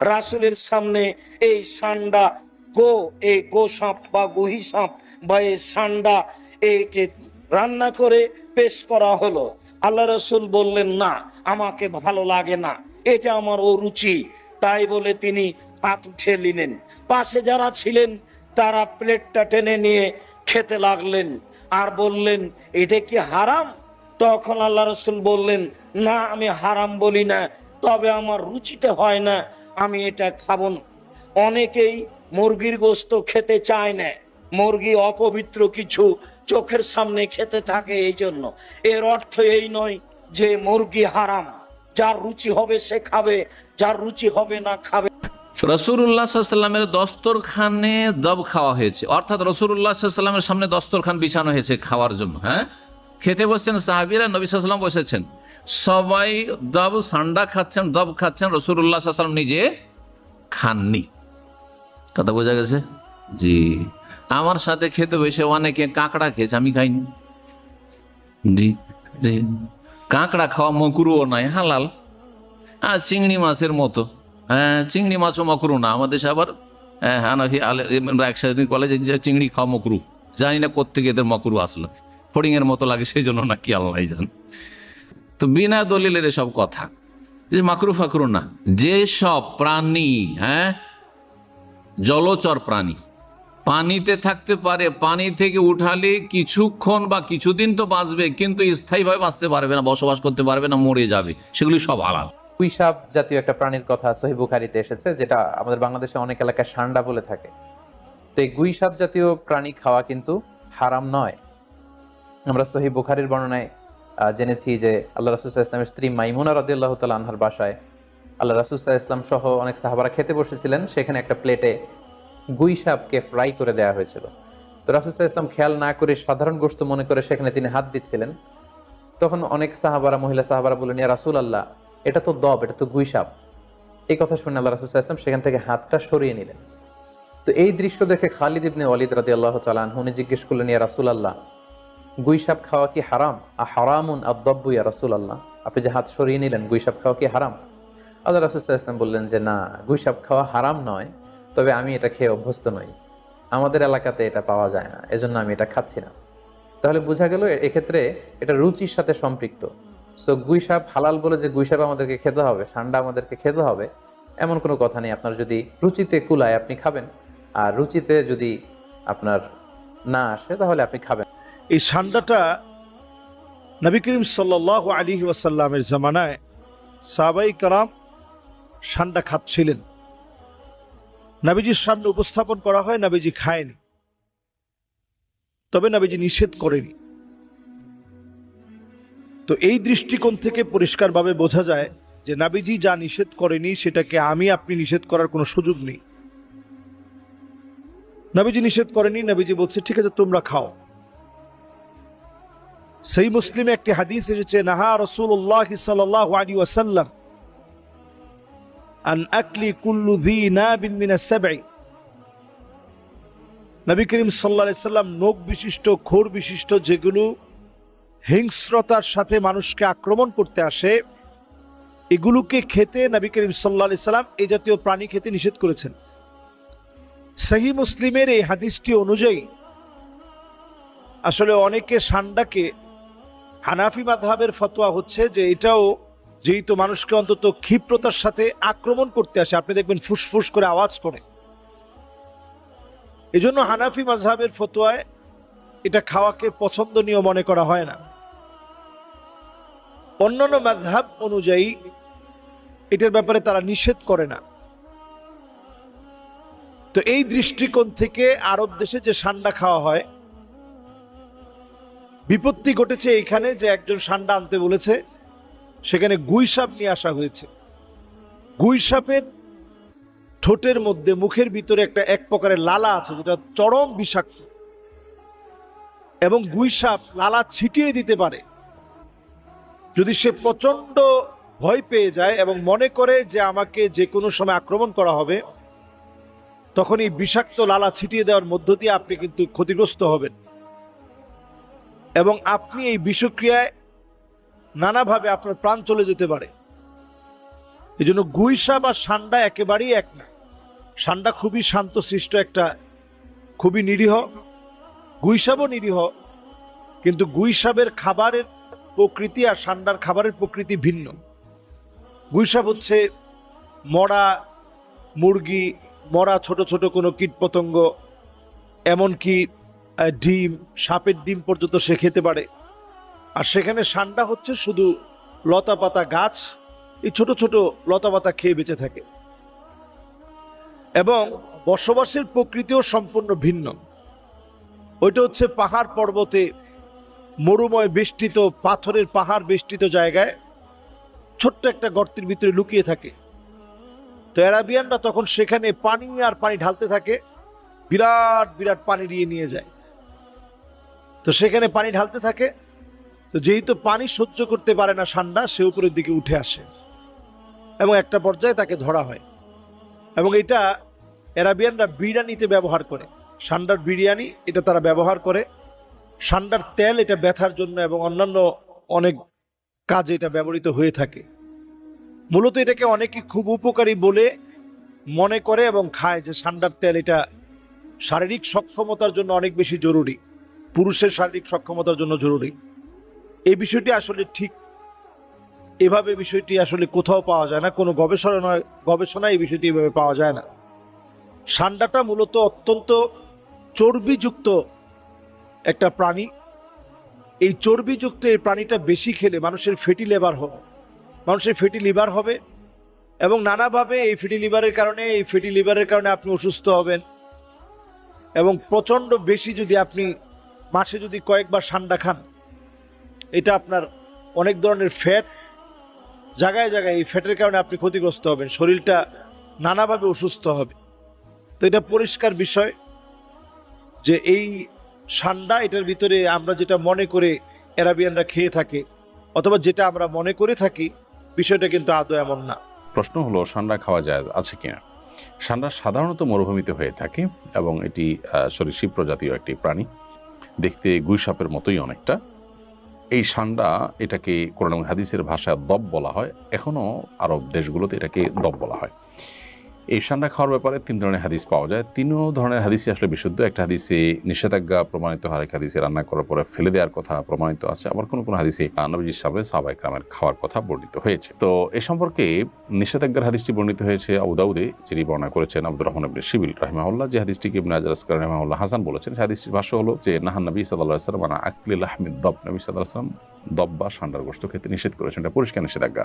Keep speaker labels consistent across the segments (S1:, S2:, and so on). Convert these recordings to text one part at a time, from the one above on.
S1: রাসুলের সামনে এই সান্ডা, গো এই গো সাপ বা গুহি সাপ বা এই সান্ডা একে রান্না করে পেশ করা হলো। আল্লাহ রসুল বললেন, না, আমাকে ভালো লাগে না। এটা আমার অরুচি। তাই বলে তিনি হাত উঠে নিলেন। পাশে যারা ছিলেন, তারা প্লেটটা টেনে নিয়ে খেতে লাগলেন আর বললেন, এটা কি হারাম? তখন আল্লাহ রসুল বললেন, না, আমি হারাম বলি না, তবে আমার রুচিতে হয় না। আমি এটা খাব না। অনেকেই মুরগির গোস্ত খেতে চায় না। মুরগি অপবিত্র কিছু চোখের সামনে খেতে থাকে এই জন্য। এর অর্থ এই নয় যে মুরগি হারাম। যার রুচি হবে সে খাবে, যার রুচি হবে না খাবে।
S2: রসুল্লাহ সাল্লামের দস্তরখানে দব খাওয়া হয়েছে। অর্থাৎ রসুল্লাহ সাল্লামের সামনে দস্তরখান বিছানো হয়েছে খাওয়ার জন্য হ্যাঁ? খেতে বসছেন সাহাবিরা, নবী সাল্লাম বসেছেন। সবাই দব সান্ডা খাচ্ছেন, দব খাচ্ছেন রসুল্লাহ সাল্লাম নিজে খাননি। কথা বোঝা গেছে? জি। আমার সাথে খেতে বসে অনেকে কাঁকড়া খেয়েছে, আমি খাইনি। জি জি। কাঁকড়া খাওয়া মকুরুও নয় হালাল। আর চিংড়ি মাছের মতো। হ্যাঁ চিংড়ি মাছও মকরু না, আমাদের দেশে আবার হ্যাঁ হানাফি একসাথে কলেজে চিংড়ি খাওয়া মকরু, জানি না কোথেকে এদের মকরু আসলো। ফড়িংয়ের মতো লাগে, সেই জন্য নাকি আল্লাহ জান। তো বিনা দলিলের এসব কথা। যে মাকরু ফাকরু না, যে সব প্রাণী হ্যাঁ? জলচর প্রাণী। পানিতে থাকতে পারে, পানি থেকে উঠালে কিছুক্ষণ বা কিছুদিন তো বাঁচবে, কিন্তু স্থায়ীভাবে বাঁচতে পারবে না, বসবাস করতে পারবে না, মরে যাবে। সেগুলি সব আলাল
S3: কুইসাপ জাতীয় একটা প্রাণীর কথা সহি বুখারিতে এসেছে, যেটা আমাদের বাংলাদেশে অনেক এলাকায় সান্ডা বলে থাকে। তো এই গুইসাপ জাতীয় প্রাণী খাওয়া কিন্তু হারাম নয়। আমরা সহি বুখারির বর্ণনায় জেনেছি যে আল্লাহ রাসুসাহ ইসলামের স্ত্রী মাইমুনা রদিয়াল্লাহ তাল আনহার বাসায় আল্লাহ রাসুসাহ ইসলাম সহ অনেক সাহাবারা খেতে বসেছিলেন। সেখানে একটা প্লেটে গুইসাপকে ফ্রাই করে দেওয়া হয়েছিল। তো রাসুসাহ ইসলাম খেয়াল না করে সাধারণ গোস্ত মনে করে সেখানে তিনি হাত দিচ্ছিলেন। তখন অনেক সাহাবারা, মহিলা সাহাবারা বললেন, ইয়া রাসুল আল্লাহ এটা তো দব, এটা তো গুইসাপ এই কথা শুনে আল্লাহ রাসুল ইসলাম সেখান থেকে হাতটা সরিয়ে নিলেন। তো এই দৃশ্য দেখে খালিদ ইবনে ওয়ালিদ রাদি আল্লাহ তালান উনি জিজ্ঞেস করলেন, ইয়া রাসুল আল্লাহ গুইসাপ খাওয়া কি হারাম? আ হারামুন আদব্বু ইয়া রাসুল আল্লাহ আপনি যে হাত সরিয়ে নিলেন গুইসাপ খাওয়া কি হারাম? আল্লাহ রাসুল ইসলাম বললেন যে, না গুইসাপ খাওয়া হারাম নয়, তবে আমি এটা খেয়ে অভ্যস্ত নই। আমাদের এলাকাতে এটা পাওয়া যায় না, এজন্য আমি এটা খাচ্ছি না। তাহলে বোঝা গেল এক্ষেত্রে এটা রুচির সাথে সম্পৃক্ত। সো গুইসাপ হালাল বলে যে গুইসাপ আমাদেরকে খেতে হবে, ঠান্ডা আমাদেরকে খেতে হবে, এমন কোনো কথা নেই। আপনার যদি রুচিতে কুলায় আপনি খাবেন, আর রুচিতে যদি আপনার না আসে, তাহলে আপনি খাবেন।
S4: এই সান্ডাটা নবী করিম সাল্লাহ আলী ওয়াসাল্লামের জামানায় সাবাই কারাম সান্ডা খাচ্ছিলেন। নাবিজির সামনে উপস্থাপন করা হয়, নাবিজি খায়নি। তবে নাবিজি নিষেধ করেনি। তো এই দৃষ্টিকোণ থেকে পরিষ্কারভাবে বোঝা যায় যে নাবিজি যা নিষেধ করেনি, সেটাকে আমি, আপনি নিষেধ করার কোনো সুযোগ নেই। নাবিজি নিষেধ করেনি, নাবিজি বলছে, ঠিক আছে, তোমরা খাও। সেই মুসলিমে একটি হাদিস এসেছে, নাহা রসুল্লাহ সাল্লাহ আলী ওয়াসাল্লাম আন আকলি কুল্লু দি নাবিন মিনা সাবঈ নবী করিম সাল্লাম নোক বিশিষ্ট খোর বিশিষ্ট যেগুলো হিংস্রতার সাথে মানুষকে আক্রমণ করতে আসে, এগুলোকে খেতে নবী করিম সাল্লাহ সাল্লাম এই জাতীয় প্রাণী খেতে নিষেধ করেছেন। সহি মুসলিমের এই হাদিসটি অনুযায়ী আসলে অনেকে সান্ডাকে হানাফি মাধাবের ফতোয়া হচ্ছে যে এটাও যেহেতু মানুষকে অন্তত ক্ষিপ্রতার সাথে আক্রমণ করতে আসে, আপনি দেখবেন ফুসফুস করে আওয়াজ করে। এজন্য হানাফি মাঝহাবের ফতোয়ায় এটা খাওয়াকে পছন্দনীয় মনে করা হয় না। অন্যান্য মাঝহাব অনুযায়ী এটার ব্যাপারে তারা নিষেধ করে না। তো এই দৃষ্টিকোণ থেকে আরব দেশে যে সান্ডা খাওয়া হয় বিপত্তি ঘটেছে এখানে যে একজন সান্ডা আনতে বলেছে, সেখানে গুইসাপ নিয়ে আসা হয়েছে। গুইসাপের ঠোঁটের মধ্যে, মুখের ভিতরে একটা এক প্রকারের লালা আছে, যেটা চরম বিষাক্ত। এবং গুইসাপ লালা ছিটিয়ে দিতে পারে। যদি সে প্রচণ্ড ভয় পেয়ে যায় এবং মনে করে যে আমাকে যে কোনো সময় আক্রমণ করা হবে, তখন এই বিষাক্ত লালা ছিটিয়ে দেওয়ার মধ্য দিয়ে আপনি কিন্তু ক্ষতিগ্রস্ত হবেন। এবং আপনি এই বিষক্রিয়ায় নানাভাবে আপনার প্রাণ চলে যেতে পারে। এই জন্য গুইসাপ আর সান্ডা একেবারেই এক না। সান্ডা খুবই শান্তশিষ্ট একটা, খুবই নিরীহ। গুইসাবও নিরীহ, কিন্তু গুইসাবের খাবারের প্রকৃতি আর সান্ডার খাবারের প্রকৃতি ভিন্ন। গুইসাপ হচ্ছে মরা মুরগি, মরা ছোট ছোট কোনো কীটপতঙ্গ, এমনকি ডিম, সাপের ডিম পর্যন্ত সে খেতে পারে। আর সেখানে সান্ডা হচ্ছে শুধু লতা পাতা গাছ, এই ছোট ছোট লতা পাতা খেয়ে বেঁচে থাকে। এবং বসবাসের প্রকৃতিও সম্পূর্ণ ভিন্ন। ওইটা হচ্ছে পাহাড় পর্বতে মরুময় বেষ্টিত, পাথরের পাহাড় বেষ্টিত জায়গায় ছোট্ট একটা গর্তের ভিতরে লুকিয়ে থাকে। তো অ্যারাবিয়ানরা তখন সেখানে পানি আর পানি ঢালতে থাকে, বিরাট বিরাট পানি দিয়ে নিয়ে যায়। তো সেখানে পানি ঢালতে থাকে। তো যেহেতু পানি সহ্য করতে পারে না ঠান্ডা, সে উপরের দিকে উঠে আসে এবং একটা পর্যায়ে তাকে ধরা হয়। এবং এটা অ্যারাবিয়ানরা বিরিয়ানিতে ব্যবহার করে। সান্ডার বিরিয়ানি, এটা তারা ব্যবহার করে। সান্ডার তেল এটা ব্যথার জন্য এবং অন্যান্য অনেক কাজে এটা ব্যবহৃত হয়ে থাকে। মূলত এটাকে অনেকে খুব উপকারী বলে মনে করে এবং খায় যে সান্ডার তেল এটা শারীরিক সক্ষমতার জন্য অনেক বেশি জরুরি। পুরুষের শারীরিক সক্ষমতার জন্য জরুরি। এই বিষয়টি আসলে ঠিক এভাবে বিষয়টি আসলে কোথাও পাওয়া যায় না, কোনো গবেষণা গবেষণায় এই বিষয়টি এভাবে পাওয়া যায় না। সান্ডাটা মূলত অত্যন্ত চর্বিযুক্ত একটা প্রাণী। এই চর্বিযুক্ত এই প্রাণীটা বেশি খেলে মানুষের ফেটি লেবার হবে। মানুষের ফেটি লিভার হবে এবং নানাভাবে এই ফেটি লিভারের কারণে, এই ফেটি লিভারের কারণে আপনি অসুস্থ হবেন এবং প্রচণ্ড বেশি যদি আপনি মাসে যদি কয়েকবার ঠান্ডা খান, এটা আপনার অনেক ধরনের ফ্যাট জায়গায় জায়গায় এই ফ্যাটের কারণে আপনি ক্ষতিগ্রস্ত হবেন, শরীরটা নানাভাবে অসুস্থ হবে। তো এটা পরিষ্কার বিষয় যে এই ঠান্ডা এটার ভিতরে আমরা যেটা মনে করে অ্যারাবিয়ানরা খেয়ে থাকে, অথবা যেটা আমরা মনে করে থাকি, বিষয়টা কিন্তু আদৌ এমন না।
S5: প্রশ্ন হলো, সান্ডা খাওয়া যায় আছে কিনা? সান্ডা সাধারণত মরুভূমিতে হয়ে থাকে এবং এটি সরীসৃপ প্রজাতীয় একটি প্রাণী। দেখতে গুইসাপের মতোই অনেকটা। এই সান্ডা এটাকে কোরআন হাদিসের ভাষায় দব বলা হয়। এখনও আরব দেশগুলোতে এটাকে দব বলা হয়। এই সান্ডা খাওয়ার ব্যাপারে তিন ধরনের হাদিস পাওয়া যায়। তিনও ধরনের হাদিসই আসলে বিশুদ্ধ। একটা হাদিসে নিষেধাজ্ঞা প্রমাণিত হয় এক হাদিসে রান্না করার পরে ফেলে দেওয়ার কথা প্রমাণিত আছে। আবার কোনো কোনো হাদিসে নবীজির সামনে সাহাবাই গ্রামের খাওয়ার কথা বর্ণিত হয়েছে। তো এ সম্পর্কে নিষেধাজ্ঞার হাদিসটি বর্ণিত হয়েছে আবুদাউদে যিনি বর্ণনা করেছেন আব্দুর রহমান ইবনে শিবিল রাহিমাহুল্লাহ। যে হাদিসটিকে ইবনে আজর আসকার রাহিমাহুল্লাহ হাসান বলেছেন সেই হাদিসটির ভাষ্য হলো যে, নাহান নবী সাল্লাহ সাল্লাম মানে আকলিল আহমেদ দব। নবী সাল্লাহ সাল্লাম দব বা সান্ডার গোষ্ঠ খেতে নিষেধ করেছেন। এটা পরিষ্কার নিষেধাজ্ঞা।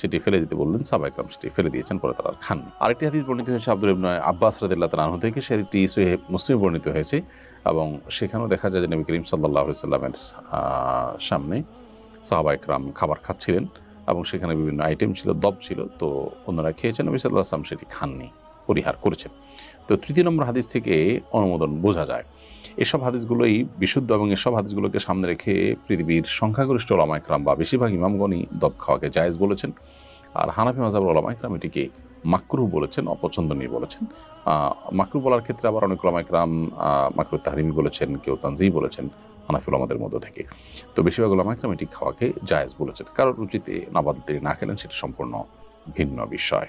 S5: সেটি ফেলে দিতে বললেন সাবাইকরাম সেটি ফেলে দিয়েছেন, পরে তারা খাননি। আরেকটি হাদিস বর্ণিত হয়েছে আব্দুল ইবনে আব্বাস রাদিল্লাহ তালাহ থেকে, সেটি সোহেব মুসলিম বর্ণিত হয়েছে এবং সেখানেও দেখা যায় যে নবী করিম সাল্লাহ সাল্লামের সামনে সাহাবাইকরাম খাবার খাচ্ছিলেন এবং সেখানে বিভিন্ন আইটেম ছিল, দব ছিল, তো ওনারা খেয়েছেন, নবী সাল্লাহ আসলাম সেটি খাননি, পরিহার করেছেন। তো তৃতীয় নম্বর হাদিস থেকে অনুমোদন বোঝা যায় এসব হাদিসগুলোই বিশুদ্ধ এবং এসব হাদিসগুলোকে সামনে রেখে পৃথিবীর সংখ্যাগরিষ্ঠ ওলামা একরাম বা বেশিরভাগ ইমামগণই দব খাওয়াকে জায়েজ বলেছেন। আর হানাফি মাজাবুল ওলামা একরাম এটিকে মাকরু বলেছেন, অপছন্দনীয় বলেছেন। মাকরু বলার ক্ষেত্রে আবার অনেক ওলামা একরাম মাকরু তাহরিমি বলেছেন, কেউ তানজি বলেছেন হানাফি ওলামাদের মধ্য থেকে। তো বেশিরভাগ ওলামা একরাম এটি খাওয়াকে জায়েজ বলেছেন। কারোর রুচিতে নাবাদ তিনি না খেলেন, সেটা সম্পূর্ণ ভিন্ন বিষয়।